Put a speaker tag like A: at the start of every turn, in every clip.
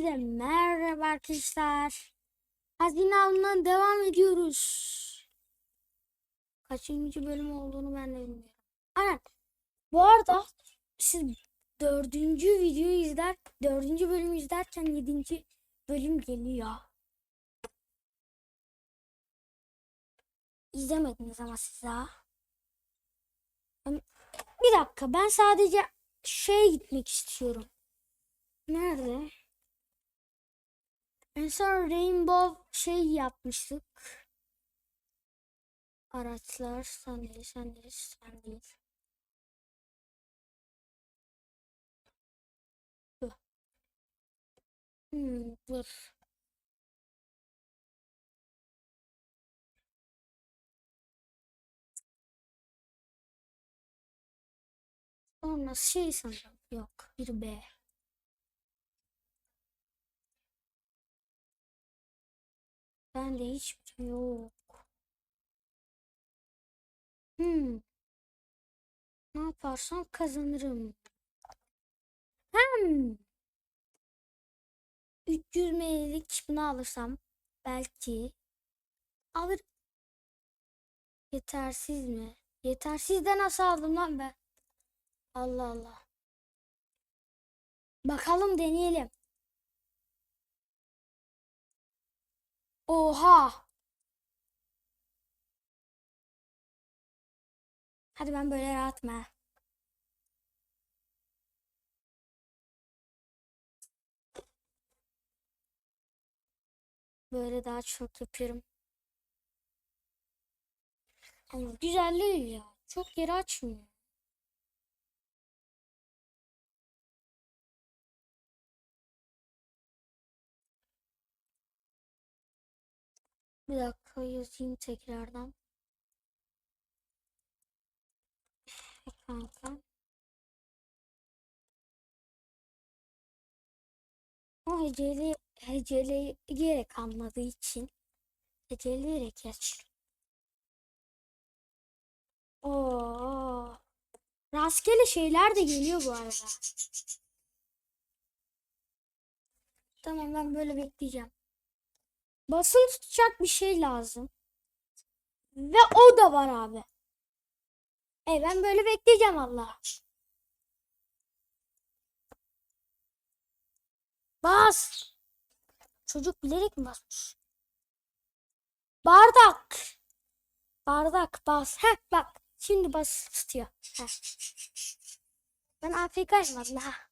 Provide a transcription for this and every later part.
A: Hepinize merhaba arkadaşlar. Hazine avından devam ediyoruz. Kaçıncı bölüm olduğunu ben de bilmiyorum. Aynen. Bu arada siz dördüncü videoyu izler, dördüncü bölümü izlerken yedinci bölüm geliyor. İzlemediniz ama siz daha. Bir dakika ben sadece şeye gitmek istiyorum. Nerede? En son Rainbow şey yapmıştık. Araçlar sen değil, sen değil, sen değil. Hmm, dur. Sonra şey sanırım. Yok. Bir B. Bende hiçbir şey yok. Hmm. Ne yaparsam kazanırım. Hmm. 300 ml'lik bunu alırsam belki alır. Yetersiz mi? Yetersiz de nasıl aldım lan ben? Allah Allah. Bakalım deneyelim. Oha. Hadi ben böyle rahatım ha. Böyle daha çok yapıyorum. Ama güzel değil ya. Çok yeri açmıyor. Bir dakika yazayım tekrardan. Kanka. O heceli heceleyerek anladığı için heceleyerek yaş. Oo. Rastgele şeyler de geliyor bu arada. Tamam ben böyle bekleyeceğim. Basılı tutacak bir şey lazım. Ve o da var abi. E ben böyle bekleyeceğim Allah. Bas. Çocuk bilerek mi basmış? Bardak. Bardak bas. Heh bak. Şimdi bas tutuyor. Heh. Ben AFK'yim valla.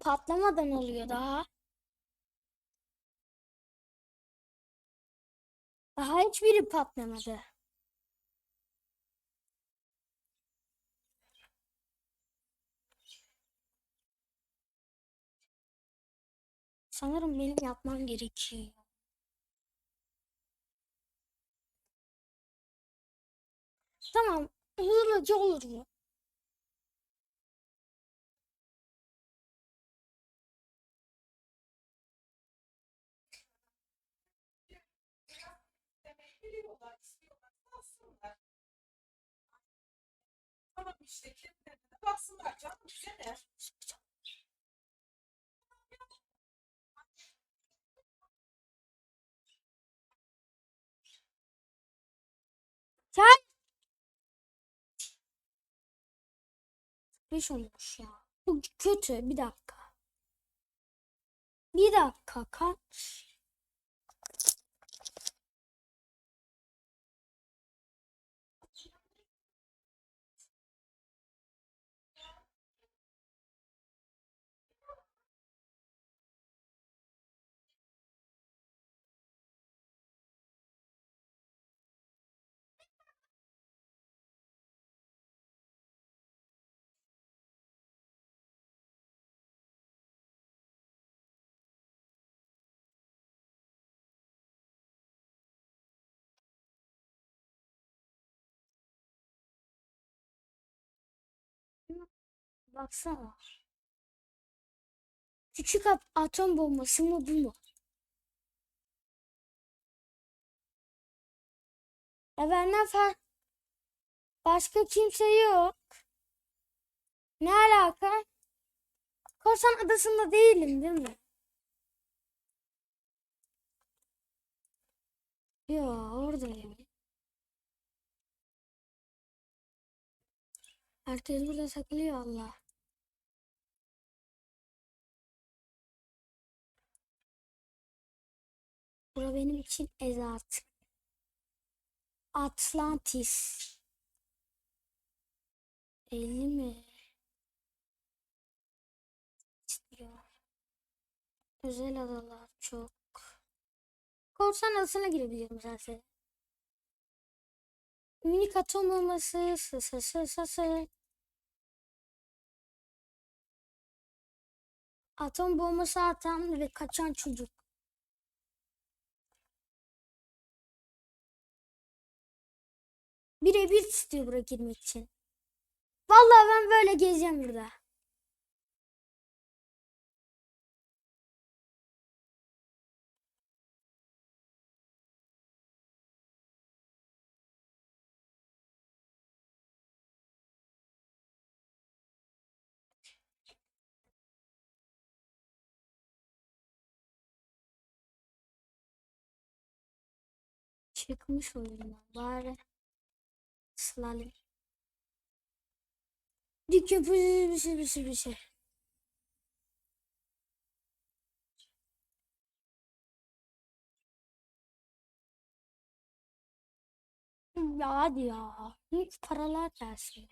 A: Patlamadan oluyor daha. Daha hiçbiri patlamadı. Sanırım benim yapmam gerekiyor. Tamam. Hızlıca olur mu?
B: İşte kendilerine baksınlar canım bize ne?
A: Sen Beş olmuş ya. Bu kötü. Bir dakika. Bir dakika kaç? Baksana. Küçük atom bombası mı bu mu? E benden fa başka kimse yok. Ne alaka? Korsan adasında değilim değil mi? Ya oradayım. Herkes burada takılıyor Allah. Bura benim için ezat. Atlantis. 50 mi? İstiyor. Özel adalar çok. Korsan adasına girebilirim zaten. Minik atom olması sı sı sı sı sı. Atom bombası atan ve kaçan çocuk. Birebir istiyor buraya girmek için. Vallahi ben böyle gezeceğim burada. Çıkmış oyundan bari. Sılalım. Dik yapıyor bir şey bir şey bir şey. Ya hadi ya. Hiç paralar gelsin.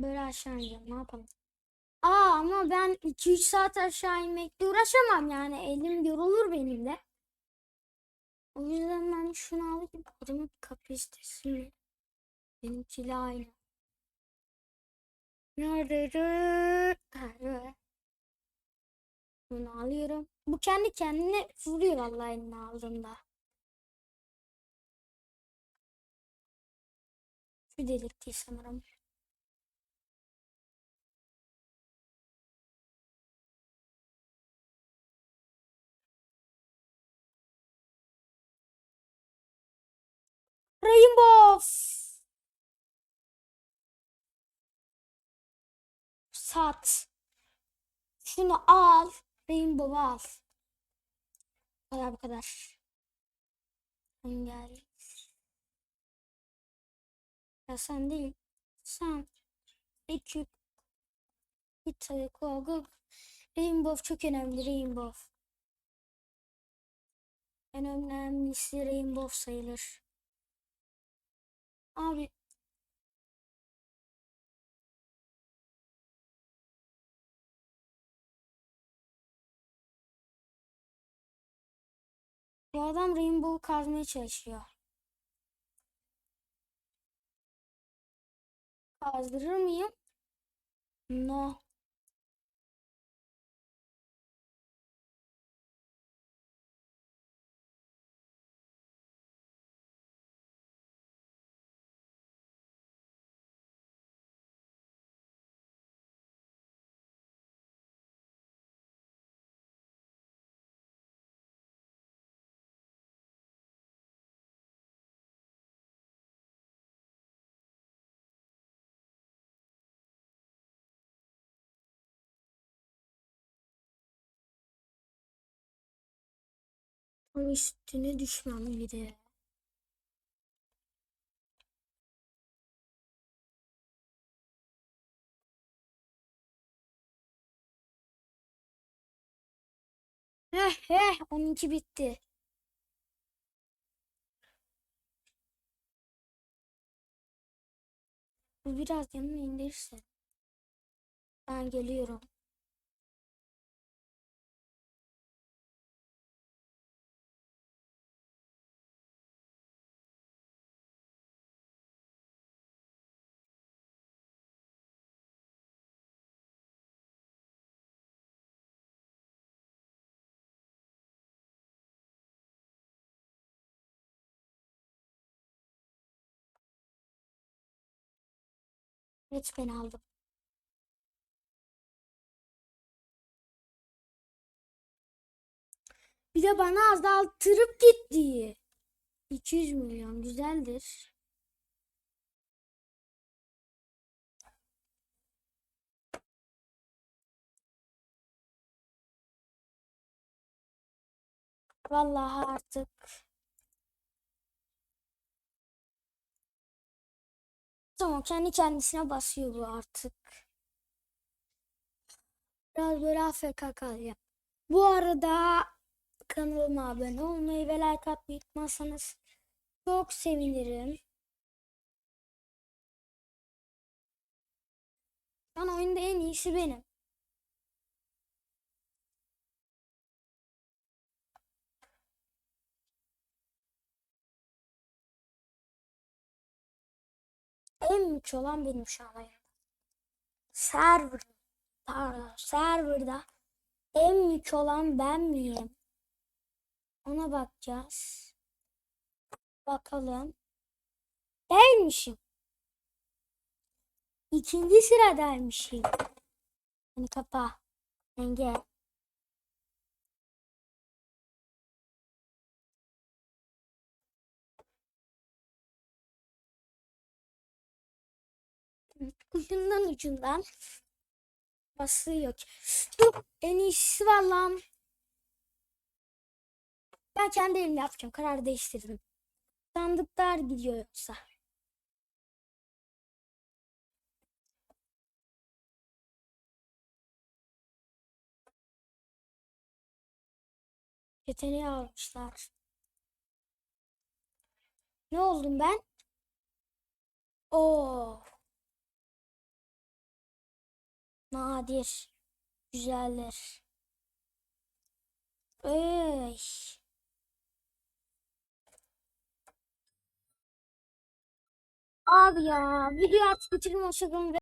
A: Böyle aşağı ineceğim. Ne yapalım? Aa ama ben 2-3 saat aşağı inmekle uğraşamam yani. Elim yorulur benim de. O yüzden ben şunu alayım. Adamın kapasitesi mi? Benimkiyle aynı. Bunu alıyorum. Bu kendi kendine vuruyor vallahi elini aldığımda. Şu delik değil sanırım. Rainbow. Sat. Şunu al. Rainbow al. Bu kadar bu kadar. Engel. Ya sen değil. Sen. İki. Bir tane Google. Rainbow çok önemli. Rainbow. En önemlisi Rainbow sayılır. Abi bu adam Rainbow'u kazmaya çalışıyor. Kazdırır mıyım? No. Tam üstüne düşmem bir de. Heh heh onunki bitti. Bu biraz yanına indirse. Ben geliyorum. Hiç ben aldım. Bir de bana azaltırıp gitti. 200 milyon güzeldir. Vallahi artık Tamam kendi kendisine basıyor bu artık. Biraz böyle AFK kalacağım. Bu arada kanalıma abone olmayı ve like atmayı unutmazsanız çok sevinirim. Şu an oyunda en iyisi benim. En güç olan benim şu an oyunda. Server, pardon, serverda en güç olan ben miyim? Ona bakacağız. Bakalım. Değilmişim. İkinci sıradaymışım. Hani kapa. Engel. Ucundan ucundan basıyor. Dur en iyisi var lan. Ben kendi elimle yapacağım. Karar değiştirdim. Sandıklar gidiyor yoksa. Yeteneği almışlar. Ne oldum ben? Oo. Nadir. Güzeller. Ey. Abi ya video artık bitirin hoşçakalın.